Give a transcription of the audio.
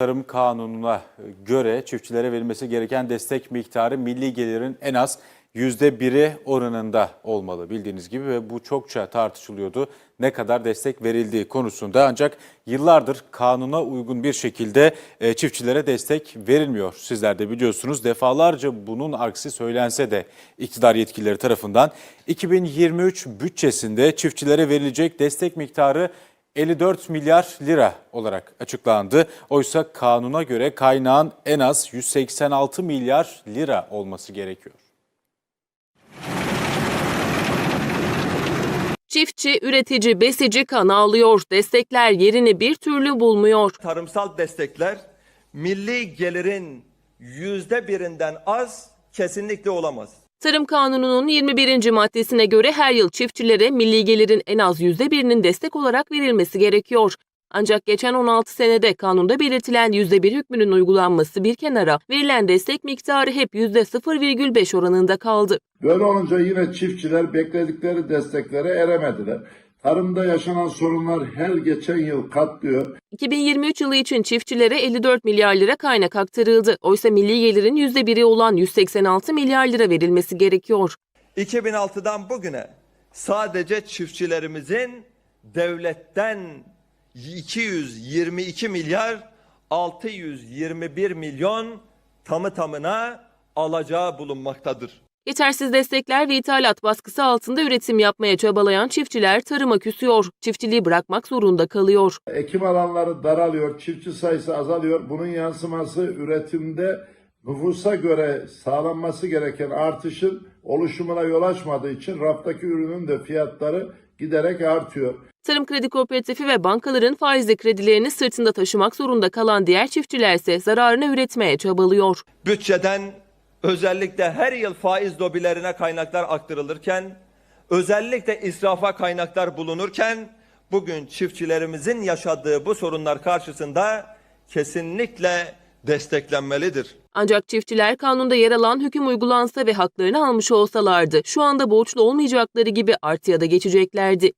Tarım Kanunu'na göre çiftçilere verilmesi gereken destek miktarı milli gelirin en az yüzde biri oranında olmalı bildiğiniz gibi ve bu çokça tartışılıyordu. Ne kadar destek verildiği konusunda ancak yıllardır kanuna uygun bir şekilde e, çiftçilere destek verilmiyor. Sizler de biliyorsunuz defalarca bunun aksi söylense de iktidar yetkilileri tarafından 2023 bütçesinde çiftçilere verilecek destek miktarı 54 milyar lira olarak açıklandı. Oysa kanuna göre kaynağın en az 186 milyar lira olması gerekiyor. Çiftçi, üretici, besici kan ağlıyor. Destekler yerini bir türlü bulmuyor. tarımsal destekler milli gelirin yüzde birinden az kesinlikle olamaz. Tarım Kanunu'nun 21. maddesine göre her yıl çiftçilere milli gelirin en az %1'inin destek olarak verilmesi gerekiyor. Ancak geçen 16 senede kanunda belirtilen %1 hükmünün uygulanması bir kenara verilen destek miktarı hep %0,5 oranında kaldı. Böyle olunca yine çiftçiler bekledikleri desteklere eremediler. Tarımda yaşanan sorunlar her geçen yıl katlıyor. 2023 yılı için çiftçilere 54 milyar lira kaynak aktarıldı. Oysa milli gelirin %1'i olan 186 milyar lira verilmesi gerekiyor. 2006'dan bugüne sadece çiftçilerimizin devletten 222 milyar 621 milyon tamı tamına alacağı bulunmaktadır. Yetersiz destekler ve ithalat baskısı altında üretim yapmaya çabalayan çiftçiler tarıma küsüyor. Çiftçiliği bırakmak zorunda kalıyor. Ekim alanları daralıyor, çiftçi sayısı azalıyor. Bunun yansıması üretimde nüfusa göre sağlanması gereken artışın oluşumuna yol açmadığı için raftaki ürünün de fiyatları giderek artıyor. Tarım Kredi Kooperatifi ve bankaların faizli kredilerini sırtında taşımak zorunda kalan diğer çiftçilerse zararını üretmeye çabalıyor. Bütçeden özellikle her yıl faiz lobilerine kaynaklar aktarılırken, özellikle israfa kaynaklar bulunurken, bugün çiftçilerimizin yaşadığı bu sorunlar karşısında kesinlikle desteklenmelidir. Ancak çiftçiler kanunda yer alan hüküm uygulansa ve haklarını almış olsalardı şu anda borçlu olmayacakları gibi artıya da geçeceklerdi.